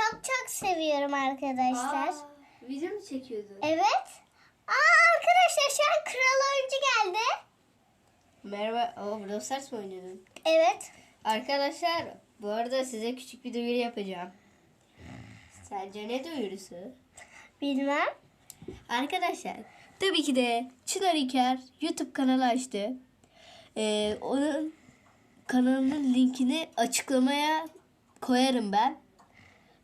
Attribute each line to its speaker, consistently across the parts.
Speaker 1: çok çok seviyorum arkadaşlar.
Speaker 2: Aa, video mu çekiyordun?
Speaker 1: Evet. Aa arkadaşlar şu an kral oyuncu geldi.
Speaker 2: Merhaba. Oo, Brawl Stars mı oynuyordun?
Speaker 1: Evet.
Speaker 2: Arkadaşlar bu arada size küçük bir duyuru yapacağım. Sence ne duyurusu?
Speaker 1: Bilmem.
Speaker 2: Arkadaşlar tabii ki de Çınar İker YouTube kanalı açtı. Ee, onun kanalının linkini açıklamaya koyarım ben.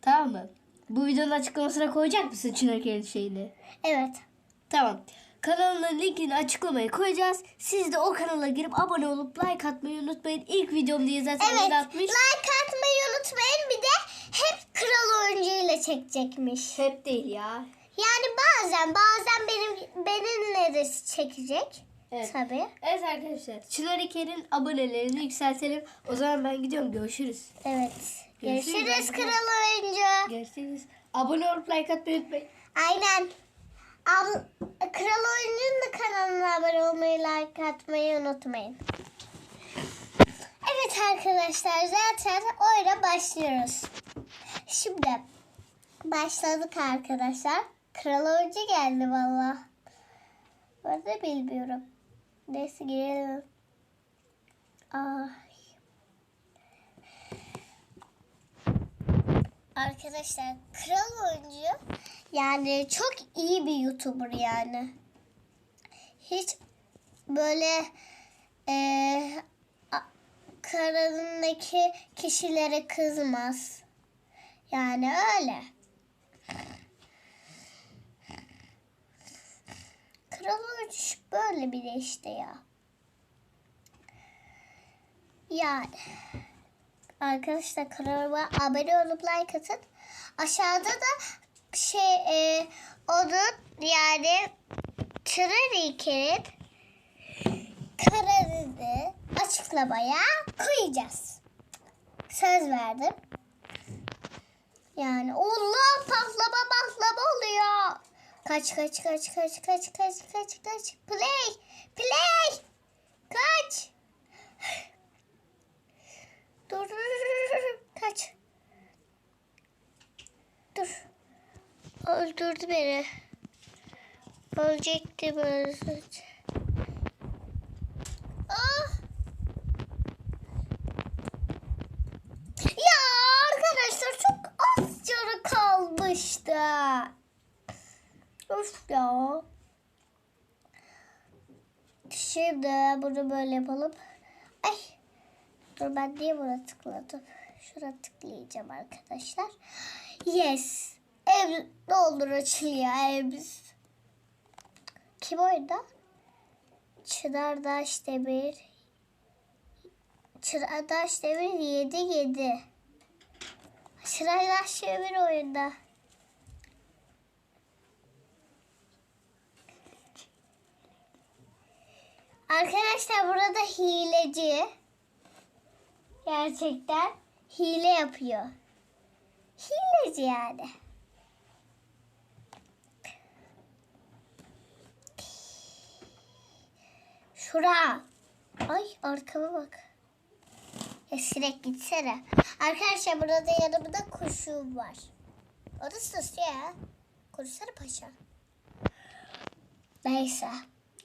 Speaker 2: Tamam mı? Bu videonun açıklamasına koyacak mısın Çınar İker'in şeyini?
Speaker 1: Evet.
Speaker 2: Tamam. Kanalının linkini açıklamaya koyacağız. Siz de o kanala girip abone olup like atmayı unutmayın. İlk videom diye zaten
Speaker 1: Evet.
Speaker 2: evet. atmış.
Speaker 1: Like atmayı unutmayın. Bir de hep kral oyuncu ile çekecekmiş.
Speaker 2: Hep değil ya.
Speaker 1: Yani bazen bazen benim benimle de çekecek.
Speaker 2: Evet.
Speaker 1: Tabii.
Speaker 2: Evet arkadaşlar. Çınar İker'in abonelerini yükseltelim. O zaman ben gidiyorum. Görüşürüz.
Speaker 1: Evet.
Speaker 2: Görüşürüz
Speaker 1: Görüşürüz kral oyuncu.
Speaker 2: Görüşürüz. Abone olup like atmayı unutmayın.
Speaker 1: Aynen. Ab kral oyuncunun da kanalına abone olmayı, like atmayı unutmayın. Evet arkadaşlar zaten oyuna başlıyoruz. Şimdi başladık arkadaşlar. Kral oyuncu geldi valla. Ben de bilmiyorum. Neyse girelim. Ay. Arkadaşlar kral oyuncu yani çok iyi bir YouTuber yani. Hiç böyle a- kanalındaki kişilere kızmaz. Yani öyle. Kral oyuncu böyle bir de işte ya. Yani. Arkadaşlar kanalıma abone olup like atın. Aşağıda da şey e, onun yani Trinity'nin kararını açıklamaya koyacağız. Söz verdim. Yani Allah patlama patlama oluyor. Kaç kaç kaç kaç kaç kaç kaç kaç play play kaç dur kaç. Dur. Öldürdü beni. Ölecekti böyle ah! Ya arkadaşlar çok az canı kalmıştı. Of ya. Şimdi bunu böyle yapalım. Dur ben niye buna tıkladım? Şuna tıklayacağım arkadaşlar. Yes. Ev ne olur açılıyor evimiz. Kim oyunda? Çınardaş Demir. Çınardaş Demir 7 7. Çınardaş Demir oyunda. Arkadaşlar burada hileci. Gerçekten hile yapıyor. Hileci yani. Şura. Ay arkama bak. Ya sinek gitsene. Arkadaşlar burada yanımda kuşum var. O da sus ya. Konuşsana paşa. Neyse.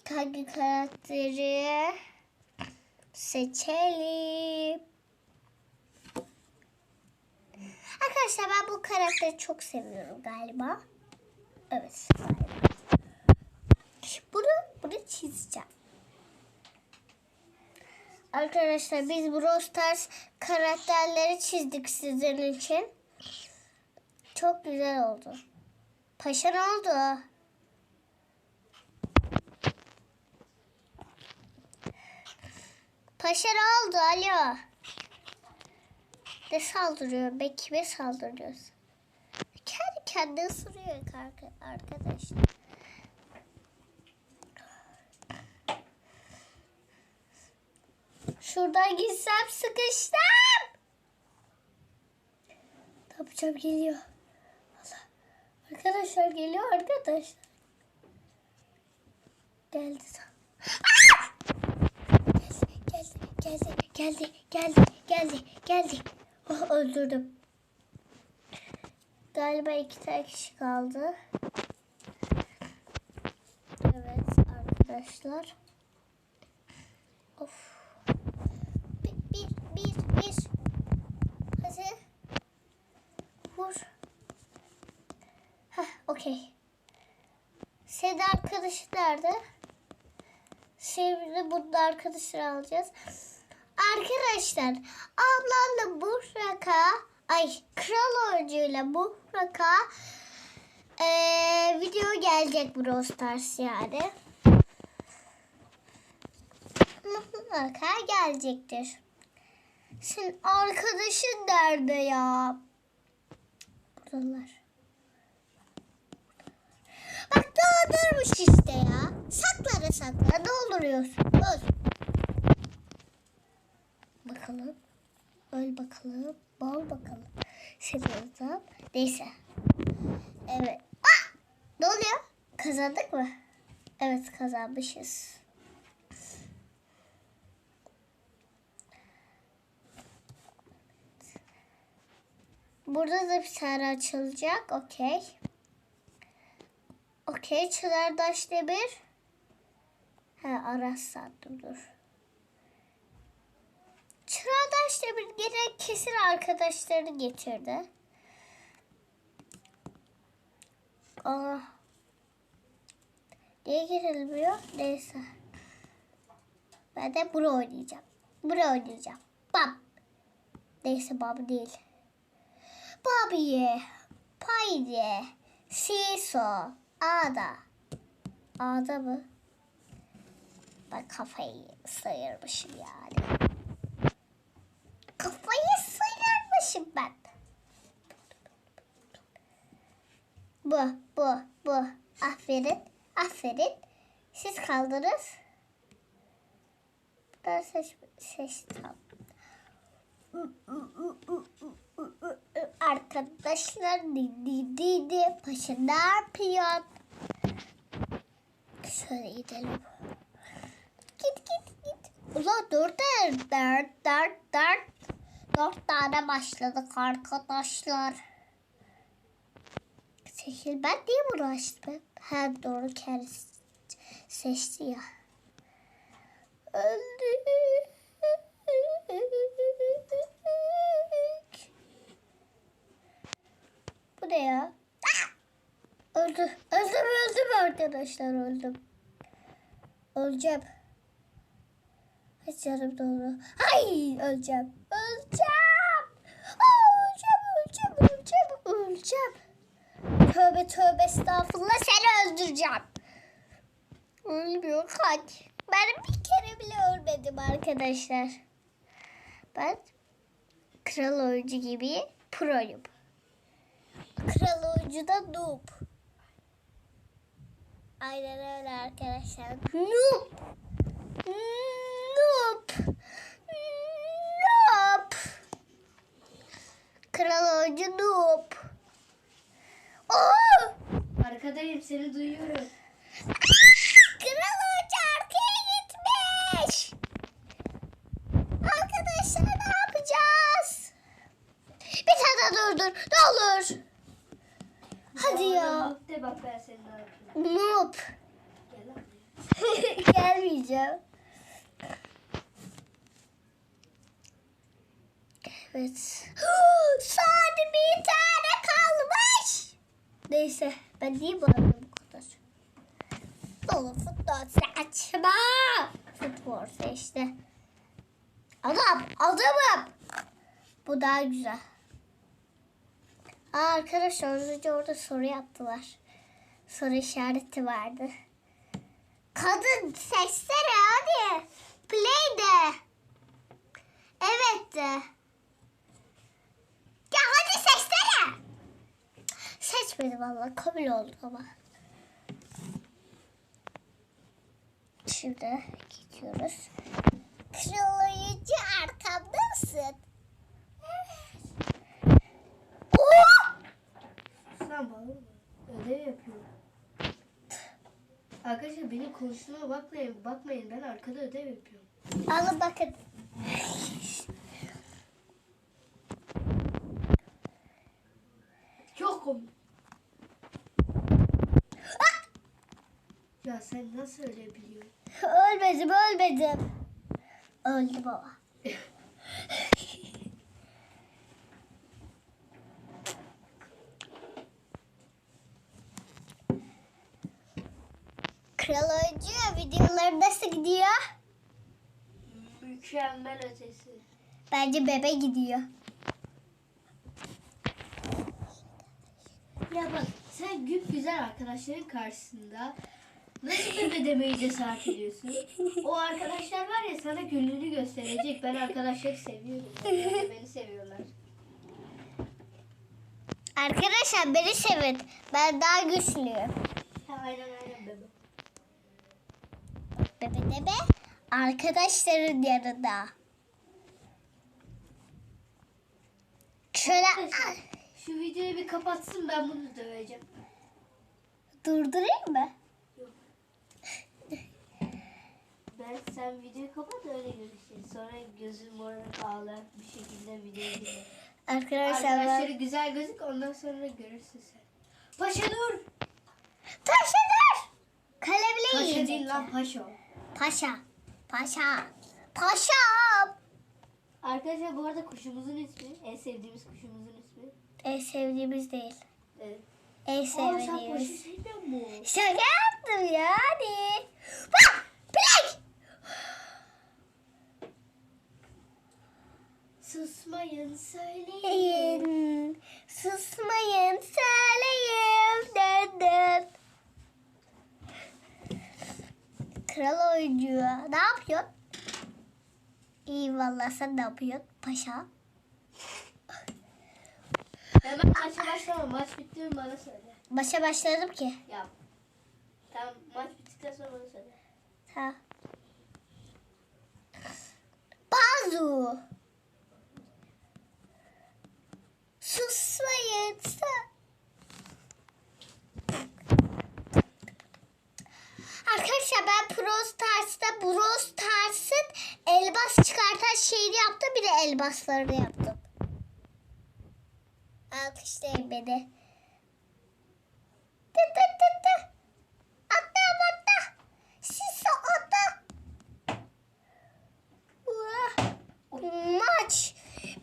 Speaker 1: Hangi karakteri seçelim? Arkadaşlar ben bu karakteri çok seviyorum galiba. Evet. Bunu, bunu çizeceğim. Arkadaşlar biz Brawl Stars karakterleri çizdik sizin için. Çok güzel oldu. Paşa ne oldu? Paşa ne oldu? Alo. Ne saldırıyor? Be kime saldırıyorsun? Kendi kendine ısırıyor arka- arkadaşlar. Şuradan gitsem sıkıştım. Ne yapacağım geliyor. Allah. Arkadaşlar geliyor arkadaşlar. Geldi tam. Geldi, geldi, geldi, geldi, geldi, geldi. Oh öldürdüm. Galiba iki tane kişi kaldı. Evet arkadaşlar. Of. Bir, bir, bir, bir. Hadi. Vur. Heh, okey. Senin arkadaşı nerede? Şimdi burada arkadaşları alacağız. Arkadaşlar ablamla Buhraka ay kral oyuncuyla Buhraka eee video gelecek Brawl Stars yani. Mutlaka gelecektir. Senin arkadaşın nerede ya? Buradalar. Bak doldurmuş işte ya. Saklara saklara dolduruyorsun. Öl. Bakalım. Öl bakalım. Bol bakalım. Yazalım. Neyse. Evet. Ah! Ne oluyor? Kazandık mı? Evet kazanmışız. Burada da bir tane açılacak. Okey. Okey. Çınardaş Demir. He Aras sandım dur. Çınardaş Demir gene kesin arkadaşlarını getirdi. Aa. Niye girilmiyor? Neyse. Ben de bunu oynayacağım. Bunu oynayacağım. Bam. Neyse bam değil. Bobby'ye, Payde, Siso, Ada. Ada mı? Ben kafayı sıyırmışım yani. Kafayı sıyırmışım ben. Bu, bu, bu. Aferin, aferin. Siz kaldınız. Ben seç, seçtim. Arkadaşlar didi didi paşa ne yapıyor? Şöyle gidelim. Git git git. Ulan dört dört dört dört dört. Tane başladık arkadaşlar. Seçil ben niye açtım? Ha doğru kendisi seçti ya. Öldük. Bu ne ya? Öldü. Öldüm öldüm arkadaşlar öldüm. Öleceğim. Ay canım dolu. Ay öleceğim. Öleceğim. Aa, öleceğim öleceğim öleceğim öleceğim. Tövbe tövbe estağfurullah seni öldüreceğim. Ölmüyor kaç. Ben bir kere bile ölmedim arkadaşlar. Ben kral oyuncu gibi proyum. Kral oyuncu da noob. Aynen öyle arkadaşlar. Noob. Noob. Noob. Kral oyuncu noob. Oo!
Speaker 2: Arkadayım seni duyuyorum.
Speaker 1: Kral Hoca arkaya gitmiş. Arkadaşlar ne yapacağız? Bir tane durdur. Ne olur. Hadi ya.
Speaker 2: De bak ben senin arkana.
Speaker 1: Noob.
Speaker 2: Gel lan.
Speaker 1: Gelmeyeceğim. Evet. Sadece bir tane kalmış. Neyse ben niye bağırıyorum bu kadar? Dolu futbol saçma. Futbol seçti. Adam, adamım. Bu daha güzel. Aa, arkadaşlar az önce orada soru yaptılar. Soru işareti vardı. Kadın seçsene hadi. Play de. Evet de. Ya hadi seçsene. Seçmedi valla kabul oldu ama. Şimdi gidiyoruz. Kral arkamda mısın?
Speaker 2: Sen bağırma. Ödev yapıyorum. Arkadaşlar benim konuştuğuma bakmayın. Bakmayın ben arkada ödev yapıyorum.
Speaker 1: Alın bakın.
Speaker 2: Çok. Ya sen nasıl öyle biliyorsun?
Speaker 1: Ölmedim ölmedim. Öldü baba. Kral oyuncu videoları nasıl gidiyor?
Speaker 2: Mükemmel ötesi.
Speaker 1: Bence bebe gidiyor.
Speaker 2: Ya bak sen güp güzel arkadaşların karşısında nasıl bebe demeyi cesaret ediyorsun? O arkadaşlar var ya sana günlüğünü gösterecek. Ben arkadaşları seviyorum. Beni seviyorlar.
Speaker 1: Arkadaşlar beni sevin. Ben daha güçlüyüm.
Speaker 2: Ha, aynen aynen bebe.
Speaker 1: Bebe bebe arkadaşların yanında. Şöyle
Speaker 2: Arkadaşlar, Şu videoyu bir kapatsın ben bunu döveceğim.
Speaker 1: durdurayım mı?
Speaker 2: Ben sen videoyu kapat öyle görüşeceğiz. Sonra gözüm morarak ağlar bir şekilde videoyu dinle.
Speaker 1: Arkadaşlar ben...
Speaker 2: Arkadaşları güzel gözük ondan sonra görürsün sen. Paşa dur.
Speaker 1: Taşı dur. Kale bile
Speaker 2: Paşa değil lan paşa. o.
Speaker 1: Paşa. Paşa.
Speaker 2: Arkadaşlar bu arada kuşumuzun ismi, en sevdiğimiz kuşumuzun ismi.
Speaker 1: En sevdiğimiz değil.
Speaker 2: Evet.
Speaker 1: En
Speaker 2: Aa sen paşa
Speaker 1: sevdiğimiz. Şaka yaptım ya hadi. Bak. Bilek.
Speaker 2: Susmayın söyleyin.
Speaker 1: Söyleyin. Susmayın söyleyin. Dön dön. Kral oyuncu. Ne yapıyorsun? İyi vallahi sen ne yapıyorsun paşa?
Speaker 2: Hemen maça başlama. Maç bitti mi bana söyle.
Speaker 1: Başa başladım ki.
Speaker 2: Yap. Tamam maç bittikten sonra bana söyle.
Speaker 1: Ha. Bazu. Susmayın. sa- Arkadaşlar ben Pro Stars'ta Brawl Stars'ın elbas çıkartan şeyini yaptım. Bir de elbaslarını yaptım. Alkışlayın beni. Tı tı tı tı. Atla atla. Siz atla. Maç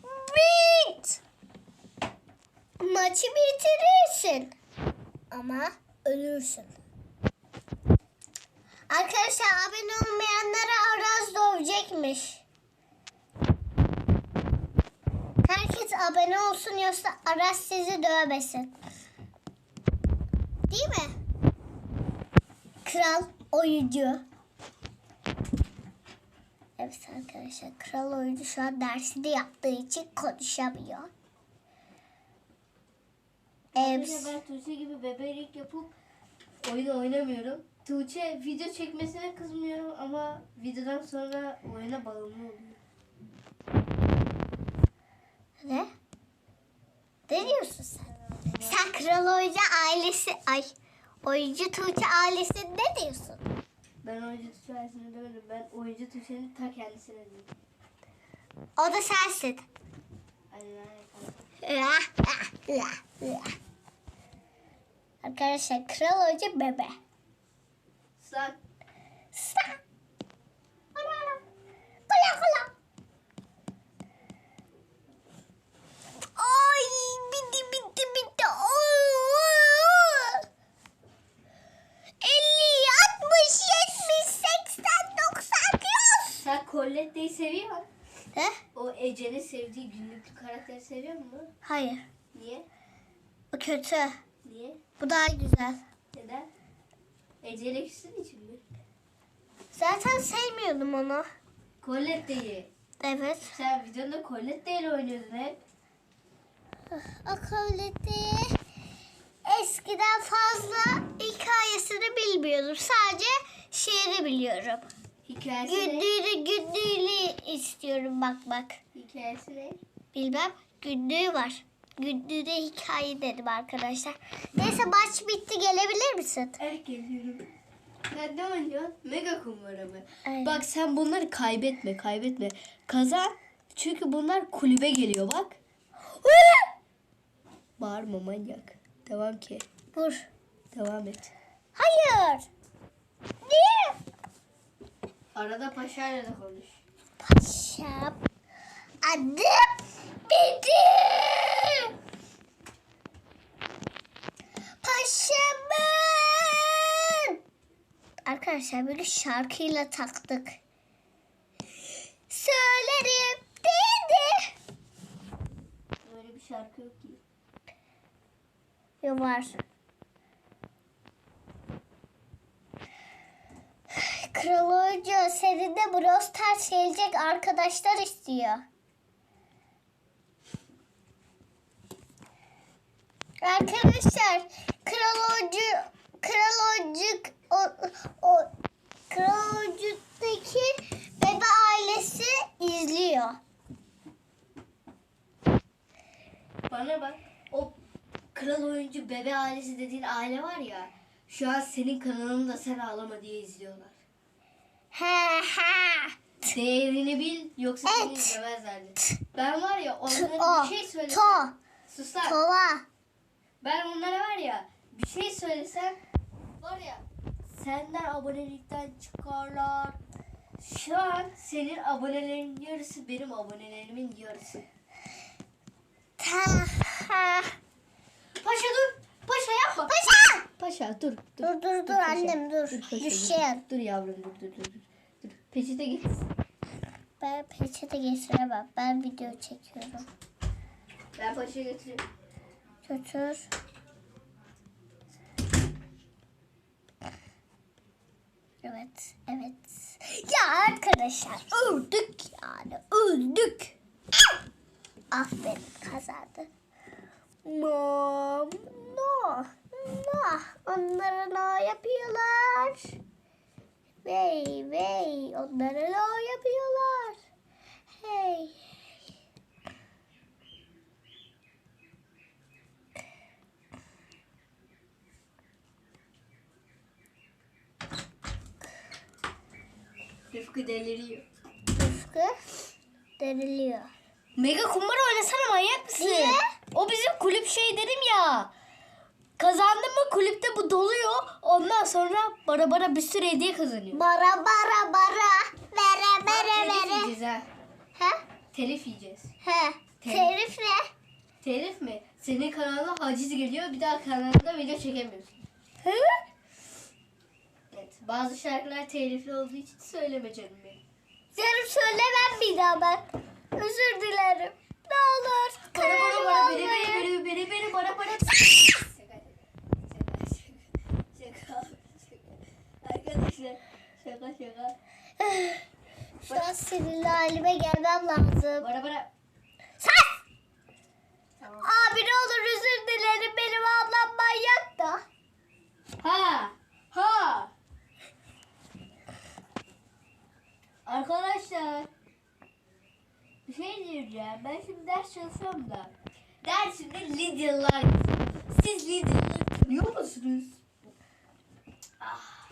Speaker 1: bit. Maçı bitirirsin. Ama ölürsün. Arkadaşlar abone olmayanlara Aras dövecekmiş. Herkes abone olsun yoksa Aras sizi dövmesin. Değil mi? Kral oyuncu. Evet arkadaşlar kral oyuncu şu an dersini yaptığı için konuşamıyor. Evet.
Speaker 2: Arkadaşlar ben Tuğçe gibi bebelik yapıp oyun oynamıyorum. Tuğçe video çekmesine kızmıyorum ama videodan sonra oyuna bağımlı oluyor.
Speaker 1: Ne? Ne diyorsun sen? Sen kral oyuncu ailesi ay oyuncu Tuğçe ailesi ne diyorsun?
Speaker 2: Ben oyuncu Tuğçe ailesine demedim. Ben oyuncu Tuğçe'nin ta kendisine dedim.
Speaker 1: O da sensin. Arkadaşlar kral oyuncu bebe.
Speaker 2: Sen
Speaker 1: Sa. Ana ana. Kula kula. Ay bitti bitti bitti. Oy, oy, oy. 50, 60, 70, 80, 90, 100.
Speaker 2: sen Colette'yi seviyor musun?
Speaker 1: Ne?
Speaker 2: O Ece'nin sevdiği günlük karakteri seviyor musun?
Speaker 1: Hayır.
Speaker 2: Niye?
Speaker 1: Bu kötü.
Speaker 2: Niye?
Speaker 1: Bu daha güzel.
Speaker 2: Neden? Ece'yle küstüğün için mi?
Speaker 1: Zaten sevmiyordum onu.
Speaker 2: Colette'yi.
Speaker 1: Evet.
Speaker 2: Sen videonda Colette ile oynuyordun hep.
Speaker 1: Akılleti eskiden fazla hikayesini bilmiyordum. Sadece şiiri biliyorum.
Speaker 2: Hikayesi ne?
Speaker 1: Günlüğünü istiyorum bak bak.
Speaker 2: Hikayesi ne?
Speaker 1: Bilmem günlüğü var. Günlüğüne hikaye dedim arkadaşlar. Neyse maç bitti gelebilir misin?
Speaker 2: Evet geliyorum. Sen ne oynuyorsun? Mega kumbara mı?
Speaker 1: Aynen.
Speaker 2: Bak sen bunları kaybetme kaybetme. Kazan. Çünkü bunlar kulübe geliyor bak. Bağırma manyak. Devam ki.
Speaker 1: Vur.
Speaker 2: Devam et.
Speaker 1: Hayır. Niye?
Speaker 2: Arada paşayla da konuş.
Speaker 1: Paşam. Adım benim. Paşamın. Arkadaşlar böyle şarkıyla taktık. Söylerim dedi.
Speaker 2: Öyle bir şarkı yok ki.
Speaker 1: Yo var. Kral Oyuncu senin de Brawl Stars gelecek arkadaşlar istiyor. Arkadaşlar Kral Oyuncu Kral Oyuncu o, o Kral Oyuncu'daki bebe ailesi izliyor.
Speaker 2: Bana bak. O kral oyuncu bebe ailesi dediğin aile var ya. Şu an senin kanalını da sen ağlama diye izliyorlar.
Speaker 1: He he.
Speaker 2: Değerini bil yoksa seni
Speaker 1: Evet.
Speaker 2: izlemezlerdi. Ben var ya onlara bir şey söylesem.
Speaker 1: to,
Speaker 2: Sus lan.
Speaker 1: tova.
Speaker 2: Ben onlara var ya bir şey söylesem var ya senden abonelikten çıkarlar. Şu an senin abonelerin yarısı benim abonelerimin yarısı.
Speaker 1: Ta, ha.
Speaker 2: Paşa dur. Paşa yapma.
Speaker 1: Paşa!
Speaker 2: Paşa dur.
Speaker 1: Dur dur dur
Speaker 2: paşa.
Speaker 1: annem dur.
Speaker 2: Dur paşa, dur.
Speaker 1: Düşeceğim.
Speaker 2: Dur yavrum dur dur dur. dur. Dur. Peçete git.
Speaker 1: Ben peçete getiremem. Ben video çekiyorum.
Speaker 2: Ben paşa götüreyim.
Speaker 1: Götür. Evet, evet. Ya arkadaşlar öldük yani öldük. Aferin kazandı. No, no, no. Onlara no yapıyorlar. Vey, vey. Onlara no yapıyorlar. Hey.
Speaker 2: Rıfkı deliriyor.
Speaker 1: Rıfkı deriliyor.
Speaker 2: Mega kumbara oynasana manyak mısın?
Speaker 1: Niye?
Speaker 2: O bizim kulüp şey dedim ya. Kazandın mı kulüpte bu doluyor. Ondan sonra bara bara bir sürü hediye kazanıyor.
Speaker 1: Bara bara bara. Vere vere
Speaker 2: Telif
Speaker 1: vere.
Speaker 2: yiyeceğiz ha.
Speaker 1: He?
Speaker 2: Telif yiyeceğiz.
Speaker 1: He.
Speaker 2: Telif
Speaker 1: ne?
Speaker 2: Telif mi? Senin kanalına haciz geliyor. Bir daha kanalında video çekemiyorsun.
Speaker 1: Hı?
Speaker 2: Evet. Bazı şarkılar telifli olduğu için söyleme canım benim.
Speaker 1: Canım söylemem bir daha ben. Özür dilerim. Ne olur.
Speaker 2: Beri beri beri beri bara bara. Şaka şaka şaka şaka. Arkadaşlar şaka şaka.
Speaker 1: Şu an sinirli halime gelmem lazım.
Speaker 2: Bara bara.
Speaker 1: Sus!
Speaker 2: Tamam.
Speaker 1: Abi ne olur özür dilerim. Benim ablam manyak da.
Speaker 2: Ha! Ha! Arkadaşlar bir şey diyeceğim. Ben şimdi ders çalışıyorum da. Dersimde Lidyalılar. Siz Lidyalıları tanıyor musunuz? Ah.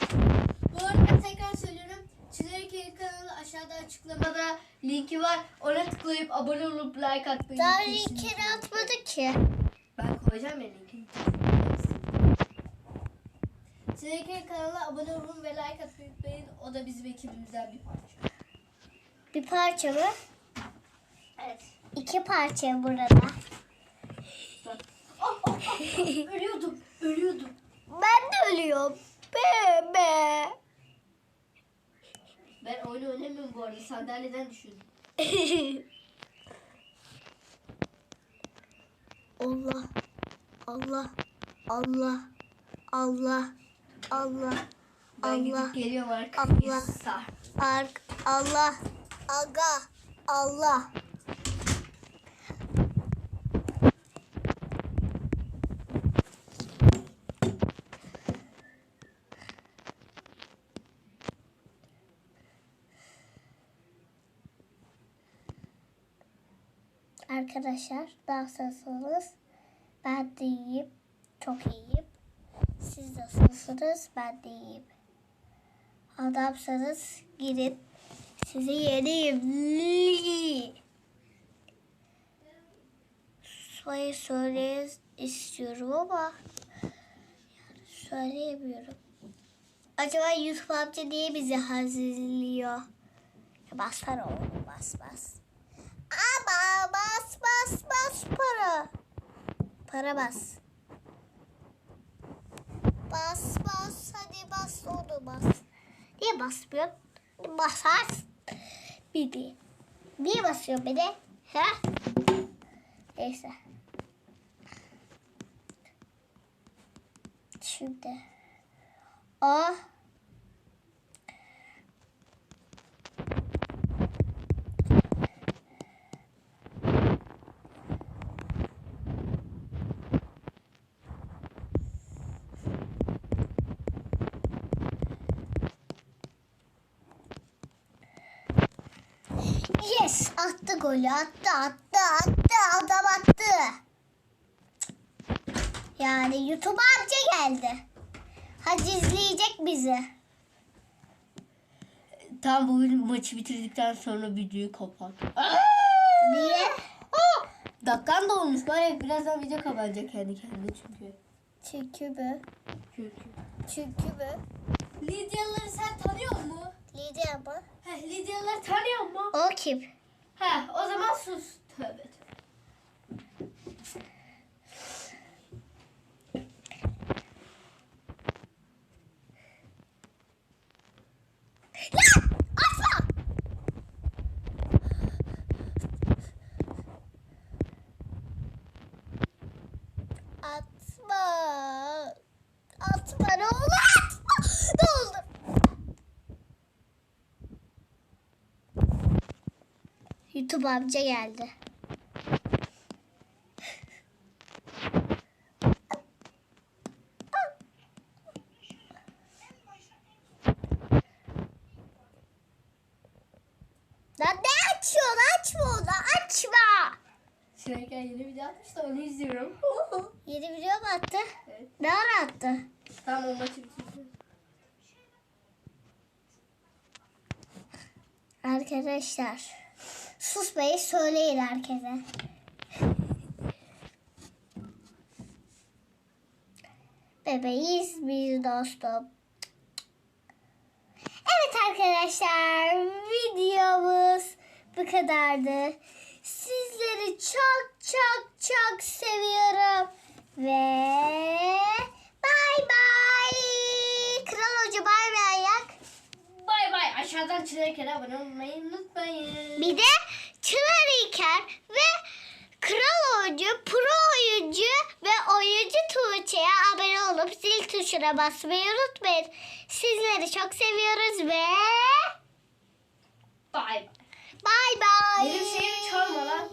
Speaker 2: Bu arada tekrar söylüyorum. Çizerik kanalı aşağıda açıklamada linki var. Ona tıklayıp abone olup like atmayı
Speaker 1: Daha linkini atmadı ki.
Speaker 2: Ben koyacağım ya linkini. Çizerik kanalına abone olun ve like atmayı unutmayın. O da bizim ekibimizden bir parça.
Speaker 1: Bir parça mı?
Speaker 2: Evet.
Speaker 1: İki parça burada.
Speaker 2: Ölüyordum. Ölüyordum.
Speaker 1: Ben de ölüyorum. Bebe.
Speaker 2: Ben oyun oynamıyorum bu arada. Sandalyeden düşürdüm.
Speaker 1: Allah. Allah. Allah. Allah. Allah.
Speaker 2: Ben
Speaker 1: Allah.
Speaker 2: geliyorum
Speaker 1: Allah.
Speaker 2: arkadaşlar.
Speaker 1: Ark. Allah. Aga. Allah. Arkadaşlar nasılsınız? Ben de iyiyim. Çok iyiyim. Siz nasılsınız? Ben de iyiyim. Adamsanız gidin. Sizi yeneyim. basmayı söyle istiyorum ama söyleyemiyorum. Acaba YouTube amca niye bizi hazırlıyor? Bassana oğlum bas bas. Bas bas bas para. Para bas. Bas bas hadi bas onu bas. Niye basmıyorsun? Basarsın. Bir de. Niye basıyor de? Ha? Neyse. Şimdi. O. Yes attı golü attı attı attı adam attı. Yani YouTube amca geldi. Hadi izleyecek bizi.
Speaker 2: Tam bu maçı bitirdikten sonra videoyu kapat.
Speaker 1: Niye?
Speaker 2: Dakikan da olmuş. Böyle birazdan video kapanacak kendi kendine çünkü.
Speaker 1: Çünkü mü?
Speaker 2: Çünkü.
Speaker 1: Çünkü mü?
Speaker 2: Lidyaları sen tanıyor mu?
Speaker 1: Lider mı?
Speaker 2: Heh, Lidyaları tanıyor mu?
Speaker 1: O kim?
Speaker 2: Ha, o zaman sus. Tövbe.
Speaker 1: Atma! Atma ne olur atma! Ne olur? YouTube amca geldi. Lan ne açıyorsun? Açma onu açma.
Speaker 2: Şuraya yeni video atmış da onu izliyorum.
Speaker 1: Yeni video mu attı?
Speaker 2: evet.
Speaker 1: Ne ara attı?
Speaker 2: Tamam o maçı bitirdim.
Speaker 1: Arkadaşlar susmayı söyleyin herkese. Bebeğiz biz dostum. Evet arkadaşlar videomuz bu kadardı. Sizleri çok çok çok seviyorum. Ve bay bay. Kral Hoca bay bay yak.
Speaker 2: Bay bay. Aşağıdan çilerken abone olmayı unutmayın.
Speaker 1: Bir de Çınar İlker ve Kral Oyuncu, Pro Oyuncu ve Oyuncu Tuğçe'ye abone olup zil tuşuna basmayı unutmayın. Sizleri çok seviyoruz ve
Speaker 2: Bay bay.
Speaker 1: bay bay.
Speaker 2: Benim şeyimi çalma lan.